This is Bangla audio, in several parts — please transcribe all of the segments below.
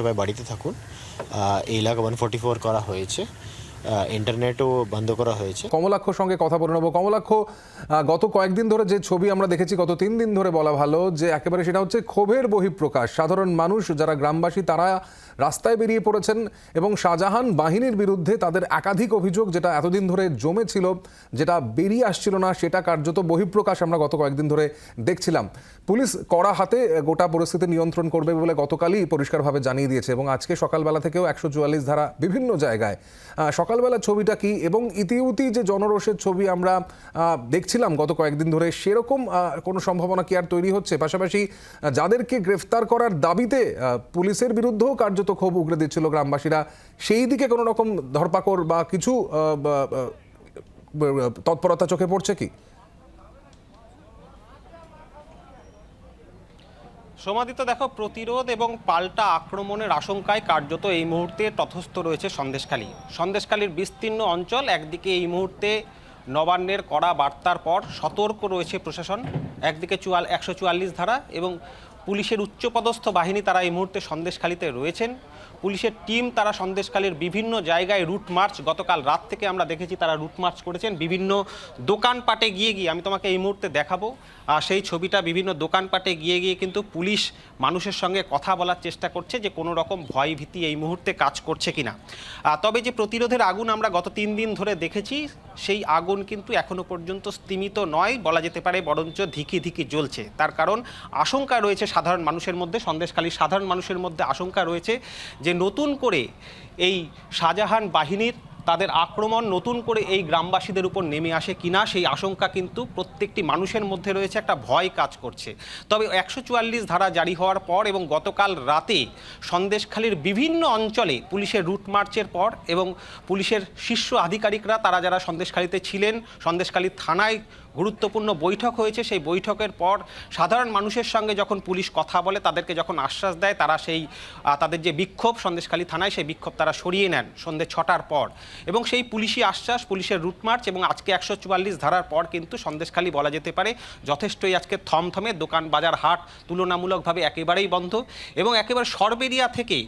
সবাই বাড়িতে থাকুন। এই এলাকা ওয়ান ফোর করা হয়েছে। ইন্টারনেটও বন্ধ করা হয়েছে। কমলাক্ষর সঙ্গে কথা বলে নেব। কমলাক্ষ গত কয়েকদিন ধরে যে ছবি আমরা দেখেছি, গত তিন দিন ধরে বলা ভালো যে একেবারে সেটা হচ্ছে ক্ষোভের বহিঃপ্রকাশ। সাধারণ মানুষ, যারা গ্রামবাসী, তারা রাস্তায় বেরিয়ে পড়েছেন এবং শাহজাহান বাহিনীর বিরুদ্ধে তাদের একাধিক অভিযোগ যেটা এতদিন ধরে জমেছিল, যেটা বেরিয়ে আসছিল না, সেটা কার্যত বহিঃপ্রকাশ আমরা গত কয়েকদিন ধরে দেখছিলাম। পুলিশ কড়া হাতে গোটা পরিস্থিতি নিয়ন্ত্রণ করবে বলে গতকালই পরিষ্কারভাবে জানিয়ে দিয়েছে এবং আজকে সকালবেলা থেকেও একশো চুয়াল্লিশ ধারা বিভিন্ন জায়গায় সকালবেলা ছবিটা কি? এবং ইতিউতি যে জনরোষের ছবি আমরা দেখছিলাম গত কয়েকদিন ধরে, সেরকম কোনো সম্ভাবনা কি আর তৈরি হচ্ছে? পাশাপাশি যাদেরকে গ্রেফতার করার দাবিতে পুলিশের বিরুদ্ধেও কার্যত ক্ষোভ উগড়ে দিচ্ছিল গ্রামবাসীরা, সেই দিকে কোনো রকম ধরপাকড় বা কিছু তৎপরতা চোখে পড়ছে কি? সমাদিত দেখো, প্রতিরোধ এবং পাল্টা আক্রমণের আশঙ্কায় কার্যত এই মুহূর্তে তথস্থ রয়েছে সন্দেশখালী। সন্দেশখালীর বিস্তীর্ণ অঞ্চল, একদিকে এই মুহূর্তে নবান্নের কড়া বার্তার পর সতর্ক রয়েছে প্রশাসন, একদিকে চুয়াল একশো চুয়াল্লিশ ধারা এবং পুলিশের উচ্চপদস্থ বাহিনী তারা এই মুহূর্তে সন্দেশখালীতে রয়েছেন। পুলিশের টিম তারা সন্দেশখালীর বিভিন্ন জায়গায় রুট মার্চ, গতকাল রাত থেকে আমরা দেখেছি তারা রুট মার্চ করেছেন। বিভিন্ন দোকানপাটে গিয়ে গিয়ে আমি তোমাকে এই মুহূর্তে দেখাবো। আর সেই ছবিটা বিভিন্ন দোকানপাটে গিয়ে গিয়ে কিন্তু পুলিশ মানুষের সঙ্গে কথা বলার চেষ্টা করছে যে কোনো রকম ভয় ভীতি এই মুহূর্তে কাজ করছে কিনা। তবে যে প্রতিরোধের আগুন আমরা গত তিন দিন ধরে দেখেছি সেই আগুন কিন্তু এখনও পর্যন্ত স্তিমিত নয়, বলা যেতে পারে বরঞ্চ ধিকি ধিকি জ্বলছে। তার কারণ আশঙ্কা রয়েছে সাধারণ মানুষের মধ্যে, সন্দেশখালী সাধারণ মানুষের মধ্যে আশঙ্কা রয়েছে যে নতুন করে এই শাহজাহান বাহিনীর তাদের আক্রমণ নতুন করে এই গ্রামবাসীদের উপর নেমে আসে কিনা সেই আশঙ্কা কিন্তু প্রত্যেকটি মানুষের মধ্যে রয়েছে, একটা ভয় কাজ করছে। তবে একশো চুয়াল্লিশ ধারা জারি হওয়ার পর এবং গতকাল রাতে সন্দেশখালীর বিভিন্ন অঞ্চলে পুলিশের রুট মার্চের পর এবং পুলিশের শীর্ষ আধিকারিকরা, তারা যারা সন্দেশখালীতে ছিলেন, সন্দেশখালী থানায় গুরুত্বপূর্ণ বৈঠক হয়েছে। সেই বৈঠকের পর সাধারণ মানুষের সঙ্গে যখন পুলিশ কথা বলে, তাদেরকে যখন আশ্বাস দেয়, তারা সেই তাদের যে বিক্ষোভ সন্দেশখালী থানায়, সেই বিক্ষোভ তারা সরিয়ে নেন সন্ধ্যে ছটার পর। এবং সেই পুলিশি আশ্বাস, পুলিশের রুট মার্চ এবং আজকে একশো চুয়াল্লিশ ধারার পর কিন্তু সন্দেশখালী বলা যেতে পারে, যথেষ্টই আজকে থমথমে দোকান বাজার হাট তুলনামূলকভাবে একেবারেই বন্ধ এবং একেবারে সরবেরিয়া থেকে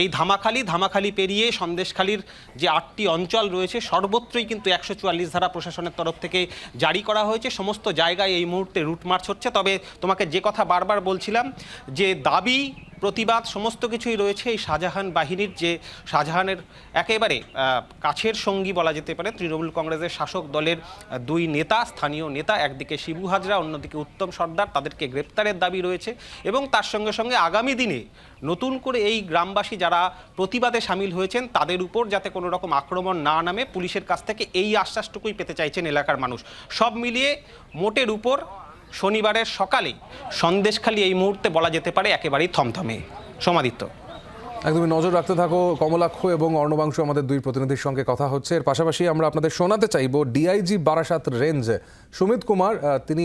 এই ধামাখালি ধামাখালি পেরিয়ে সন্দেশখালির যে আটটি অঞ্চল রয়েছে, সর্বত্রই কিন্তু একশো চুয়াল্লিশ ধারা প্রশাসনের তরফ থেকে জারি করা হয়েছে। সমস্ত জায়গায় এই মুহূর্তে রুট মার্চ হচ্ছে। তবে তোমাকে যে কথা বারবার বলছিলাম, যে দাবি প্রতিবাদ, সমস্ত কিছুই রয়েছে এই শাহজাহান বাহিনীর যে শাহজাহানের একেবারে কাছের সঙ্গী বলা যেতে পারে, তৃণমূল কংগ্রেসের শাসক দলের দুই নেতা, স্থানীয় নেতা, একদিকে শিবু হাজরা, অন্যদিকে উত্তম সর্দার, তাদেরকে গ্রেপ্তারের দাবি রয়েছে এবং তার সঙ্গে সঙ্গে আগামী দিনে নতুন করে এই গ্রামবাসী যারা প্রতিবাদে সামিল হয়েছেন, তাদের উপর যাতে কোনো রকম আক্রমণ না নামে, পুলিশের কাছ থেকে এই আশ্বাসটুকুই পেতে চাইছেন এলাকার মানুষ। সব মিলিয়ে মোটের উপর শনিবারের সকালে সন্দেশখালী এই মুহূর্তে বলা যেতে পারে একেবারেই থমথমে। সমাদিত্য। একদমই নজর রাখতে থাকো কমলাক্ষ এবং অর্ণবাংশ আমাদের দুই প্রতিনিধির সঙ্গে কথা হচ্ছে। এর পাশাপাশি আমরা আপনাদের শোনাতে চাইব ডিআইজি বারাসাত রেঞ্জ সুমিত কুমার তিনি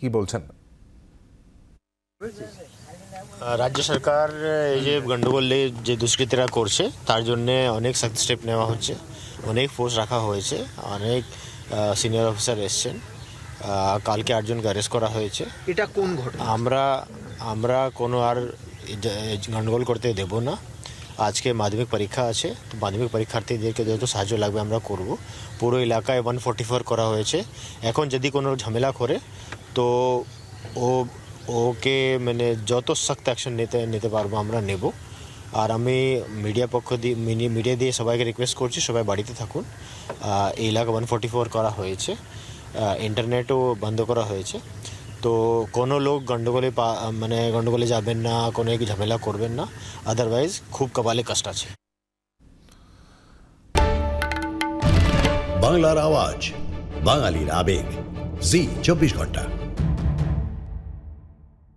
কি বলছেন? রাজ্য সরকার এই যে গন্ডগোলে যে দুষ্কৃতীরা করছে তার জন্য অনেক স্টেপ নেওয়া হচ্ছে অনেক ফোর্স রাখা হয়েছে অনেক সিনিয়র অফিসার এসছেন। কালকে আটজনকে অ্যারেস্ট করা হয়েছে। এটা কোন ঘটনা? আমরা আমরা কোনো আর গন্ডগোল করতে দেব না। আজকে মাধ্যমিক পরীক্ষা আছে তো মাধ্যমিক পরীক্ষার্থীদেরকে যত সাহায্য লাগবে আমরা করব। পুরো এলাকায় ওয়ান ফোর্টি ফোর করা হয়েছে। এখন যদি কোনো ঝামেলা করে তো ও ওকে মানে যত সখ্ত অ্যাকশন নিতে নিতে পারব আমরা নেব। আর আমি মিডিয়া পক্ষ দিয়ে মিডিয়া দিয়ে সবাইকে রিকোয়েস্ট করছি সবাই বাড়িতে থাকুন। এই এলাকা ওয়ান ফোর্টি ফোর করা হয়েছে। ইন্টারনেটও বন্ধ করা হয়েছে। তো কোনো লোক গন্ডগোলে পা- মানে গন্ডগোলে যাবেন না, কোনো ঝামেলা করবেন না। আদারওয়াইজ খুব কপালে কষ্ট আছে। বাংলার আওয়াজ, বাঙালির আবেগ। জি, চব্বিশ ঘণ্টা।